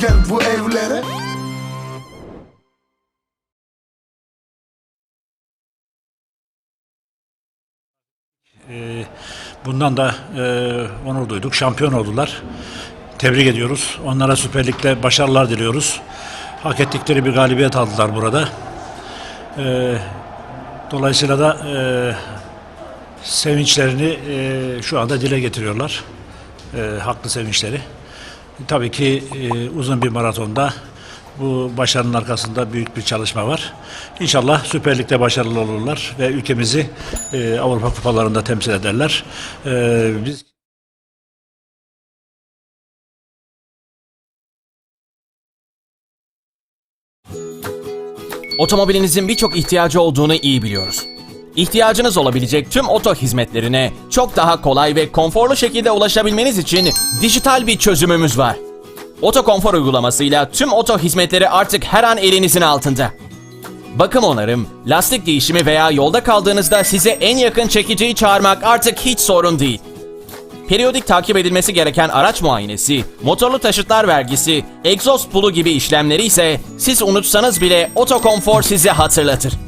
gel bu evlere Bundan da e, onur duyduk. Şampiyon oldular. Tebrik ediyoruz. Onlara Süper Lig'de başarılar diliyoruz. Hak ettikleri bir galibiyet aldılar burada. E, dolayısıyla da e, sevinçlerini e, şu anda dile getiriyorlar. E, haklı sevinçleri. Tabii ki e, uzun bir maratonda bu başarının arkasında büyük bir çalışma var. İnşallah Süper Lig'de başarılı olurlar ve ülkemizi e, Avrupa kupalarında temsil ederler. E, biz Otomobilinizin birçok ihtiyacı olduğunu iyi biliyoruz. İhtiyacınız olabilecek tüm oto hizmetlerine çok daha kolay ve konforlu şekilde ulaşabilmeniz için dijital bir çözümümüz var. Oto Konfor uygulamasıyla tüm oto hizmetleri artık her an elinizin altında. Bakım onarım, lastik değişimi veya yolda kaldığınızda size en yakın çekiciyi çağırmak artık hiç sorun değil. Periyodik takip edilmesi gereken araç muayenesi, motorlu taşıtlar vergisi, egzoz pulu gibi işlemleri ise siz unutsanız bile Otokonfor size hatırlatır.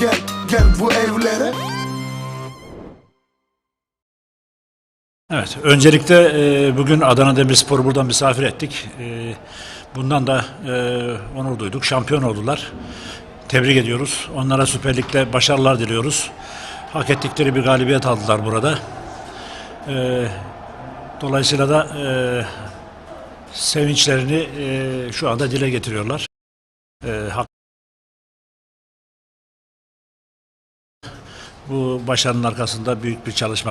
gel gel bu evlere Evet, öncelikle e, bugün Adana Demirspor'u buradan misafir ettik. E, bundan da e, onur duyduk. Şampiyon oldular. Tebrik ediyoruz. Onlara Süper Lig'de başarılar diliyoruz. Hak ettikleri bir galibiyet aldılar burada. E, dolayısıyla da e, sevinçlerini e, şu anda dile getiriyorlar. E, hak bu başarının arkasında büyük bir çalışma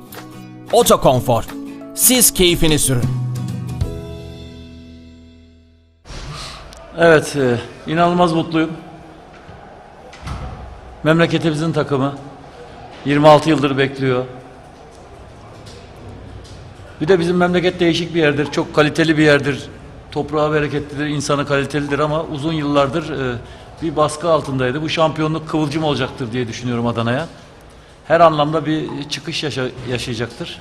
Otokonfor. Siz keyfini sürün. Evet, e, inanılmaz mutluyum. Memleketimizin takımı 26 yıldır bekliyor. Bir de bizim memleket değişik bir yerdir, çok kaliteli bir yerdir. Toprağı bereketlidir, insanı kalitelidir ama uzun yıllardır e, bir baskı altındaydı. Bu şampiyonluk kıvılcım olacaktır diye düşünüyorum Adana'ya. Her anlamda bir çıkış yaşa- yaşayacaktır.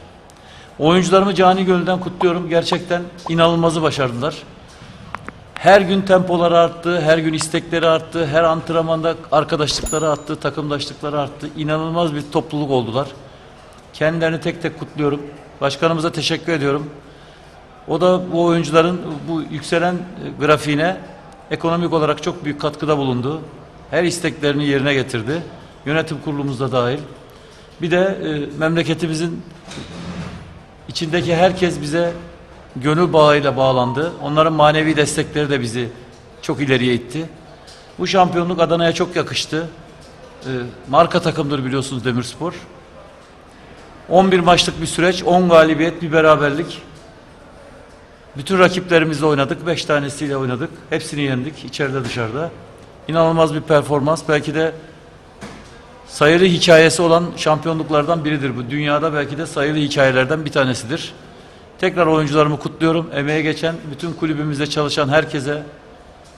Oyuncularımı cani gönülden kutluyorum. Gerçekten inanılmazı başardılar. Her gün tempoları arttı, her gün istekleri arttı, her antrenmanda arkadaşlıkları arttı, takımdaşlıkları arttı. İnanılmaz bir topluluk oldular. Kendilerini tek tek kutluyorum. Başkanımıza teşekkür ediyorum. O da bu oyuncuların bu yükselen grafiğine ekonomik olarak çok büyük katkıda bulundu. Her isteklerini yerine getirdi. Yönetim kurulumuz da dahil. Bir de e, memleketimizin içindeki herkes bize gönül bağıyla bağlandı. Onların manevi destekleri de bizi çok ileriye itti. Bu şampiyonluk Adana'ya çok yakıştı. Ee, marka takımdır biliyorsunuz Demirspor. 11 maçlık bir süreç, 10 galibiyet, bir beraberlik. Bütün rakiplerimizle oynadık, 5 tanesiyle oynadık. Hepsini yendik, içeride dışarıda. İnanılmaz bir performans. Belki de sayılı hikayesi olan şampiyonluklardan biridir bu. Dünyada belki de sayılı hikayelerden bir tanesidir. Tekrar oyuncularımı kutluyorum. Emeğe geçen bütün kulübümüzde çalışan herkese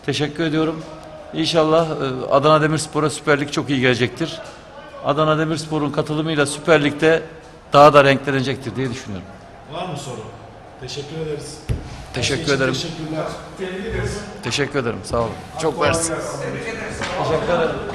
teşekkür ediyorum. İnşallah e, Adana Demirspor'a Süper Lig çok iyi gelecektir. Adana Demirspor'un katılımıyla Süper Lig'de daha da renklenecektir diye düşünüyorum. Var mı soru? Teşekkür ederiz. Teşekkür ederim. Teşekkürler. Teşekkür ederim. Sağ olun. Çok mersi. Teşekkür ederim.